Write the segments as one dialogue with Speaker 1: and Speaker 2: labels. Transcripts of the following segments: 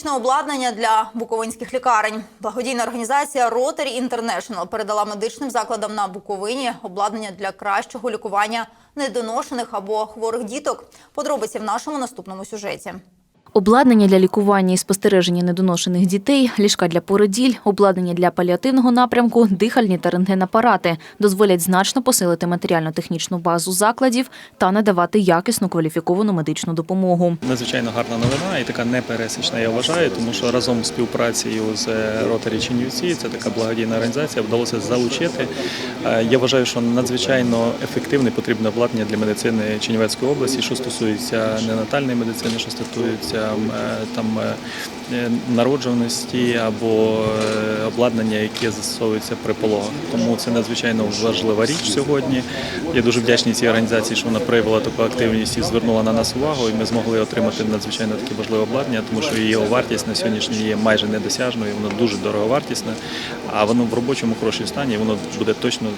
Speaker 1: медичне обладнання для буковинських лікарень. Благодійна організація Rotary International передала медичним закладам на Буковині обладнання для кращого лікування недоношених або хворих діток. Подробиці в нашому наступному сюжеті.
Speaker 2: Обладнання для лікування і спостереження недоношених дітей, ліжка для породіль, обладнання для паліативного напрямку, дихальні та рентгенапарати дозволять значно посилити матеріально-технічну базу закладів та надавати якісну кваліфіковану медичну допомогу.
Speaker 3: Надзвичайно гарна новина і така непересічна, я вважаю, тому що разом з співпрацею з Ротарі Чернівці, це така благодійна організація, вдалося залучити. Е, Я вважаю, що надзвичайно ефективне потрібне обладнання для медицини Чернівецької області, що стосується ненатальної медицини, що стосується там е, е, народжуваності або е, обладнання, яке застосовується при пологах. Тому це надзвичайно важлива річ сьогодні. Я дуже вдячний цій організації, що вона проявила таку активність і звернула на нас увагу. І ми змогли отримати надзвичайно таке важливе обладнання, тому що його вартість на сьогоднішній є майже недосяжною, воно дуже дороговартісне, а воно в робочому хорошому стані, і воно буде точно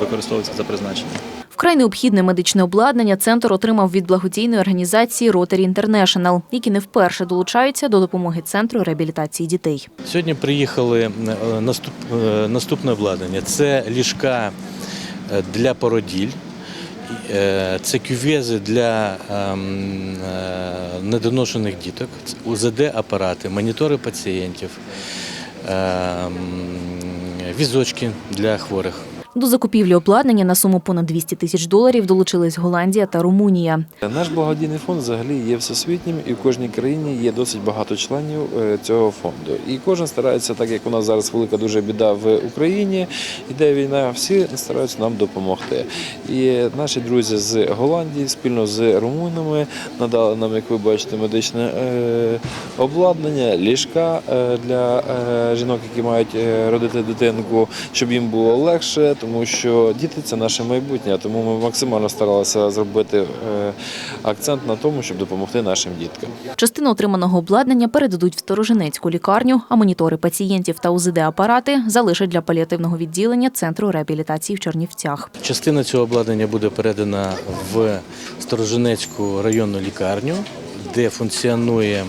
Speaker 3: використовуватися за призначенням.
Speaker 2: Вкрай необхідне медичне обладнання центр отримав від благодійної організації Rotary International, які не вперше долучаються до допомоги центру реабілітації дітей.
Speaker 4: Сьогодні приїхали е, наступ, е, наступне обладнання. Це ліжка е, для породіль, це кювези для ем, недоношених діток, УЗД-апарати, монітори пацієнтів, ем, візочки для хворих.
Speaker 2: До закупівлі обладнання на суму понад 200 тисяч доларів долучились Голландія та Румунія.
Speaker 5: Наш благодійний фонд взагалі є всесвітнім, і в кожній країні є досить багато членів е, цього фонду. І кожен старається, так як у нас зараз велика дуже біда в Україні, іде війна, всі стараються нам допомогти. І наші друзі з Голландії спільно з румунами надали нам, як ви бачите, медичне е, обладнання, ліжка е, для жінок, які мають родити дитинку, щоб їм було легше, тому що діти це наше майбутнє. Тому ми максимально старалися зробити е, акцент на тому, щоб допомогти нашим діткам.
Speaker 2: Частину отриманого обладнання передадуть в Сторожинецьку лікарню, а монітори пацієнтів та УЗД-апарати залишать для паліативного відділення центру реабілітації в Чернівцях.
Speaker 4: Частина цього обладнання буде передана в Сторожинецьку районну лікарню, де функціонує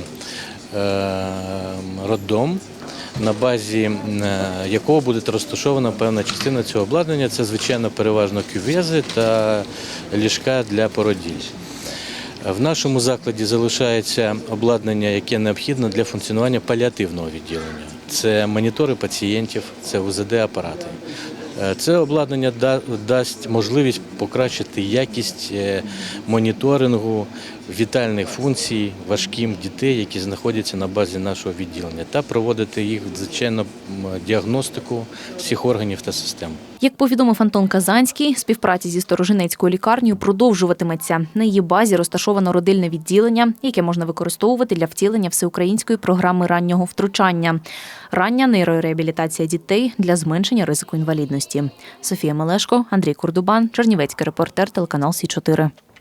Speaker 4: е, роддом, на базі е, якого буде розташована певна частина цього обладнання. Це, звичайно, переважно кювези та ліжка для породіль. В нашому закладі залишається обладнання, яке необхідно для функціонування паліативного відділення. Це монітори пацієнтів, це УЗД-апарати. Е, Це обладнання да- дасть можливість покращити якість е, моніторингу вітальних функцій важким дітей, які знаходяться на базі нашого відділення, та проводити їх звичайно діагностику всіх органів та систем.
Speaker 2: Як повідомив Антон Казанський, співпраця зі Сторожинецькою лікарнею продовжуватиметься. На її базі розташовано родильне відділення, яке можна використовувати для втілення всеукраїнської програми раннього втручання. Рання нейрореабілітація дітей для зменшення ризику інвалідності. Софія Мелешко, Андрій Курдубан, Чернівецький репортер, телеканал Сі 4